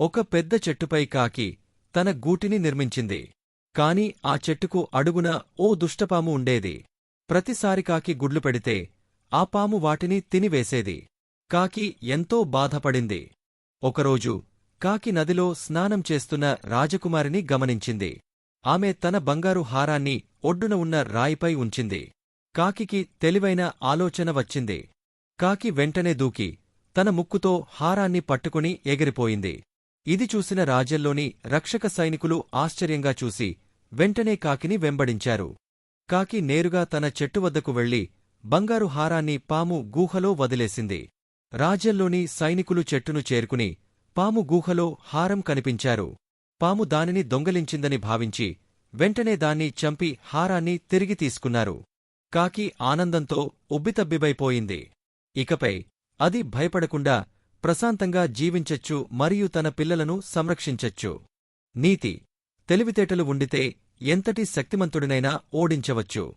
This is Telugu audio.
ఒక పెద్ద చెట్టుపై కాకి తన గూటిని నిర్మించింది. కాని ఆ చెట్టుకు అడుగున ఓ దుష్టపాము ఉండేది. ప్రతిసారి కాకి గుడ్లు పెడితే ఆ పాము వాటిని తినివేసేది. కాకి ఎంతో బాధపడింది. ఒకరోజు కాకి నదిలో స్నానం చేస్తున్న రాజకుమారిని గమనించింది. ఆమె తన బంగారు హారాన్ని ఒడ్డున ఉన్న రాయిపై ఉంచింది. కాకికి తెలివైన ఆలోచన వచ్చింది. కాకి వెంటనే దూకి తన ముక్కుతో హారాన్ని పట్టుకుని ఎగిరిపోయింది. ఇది చూసిన రాజ్యంలోని రక్షక సైనికులు ఆశ్చర్యంగా చూసి వెంటనే కాకిని వెంబడించారు. కాకి నేరుగా తన చెట్టు వద్దకు వెళ్ళి బంగారు హారాన్ని పాము గూహలో వదిలేసింది. రాజ్యంలోని సైనికులు చెట్టును చేరుకుని పాము గూహలో హారం కనిపించారు. పాము దానిని దొంగలించిందని భావించి వెంటనే దాన్ని చంపి హారాన్ని తిరిగి తీసుకున్నారు. కాకి ఆనందంతో ఉబ్బితబ్బిబైపోయింది. ఇకపై అది భయపడకుండా ప్రశాంతంగా జీవించచ్చు మరియు తన పిల్లలను సంరక్షించచ్చు. నీతి. తెలివితేటలు ఉండితే ఎంతటి శక్తిమంతుడినైనా ఓడించవచ్చు.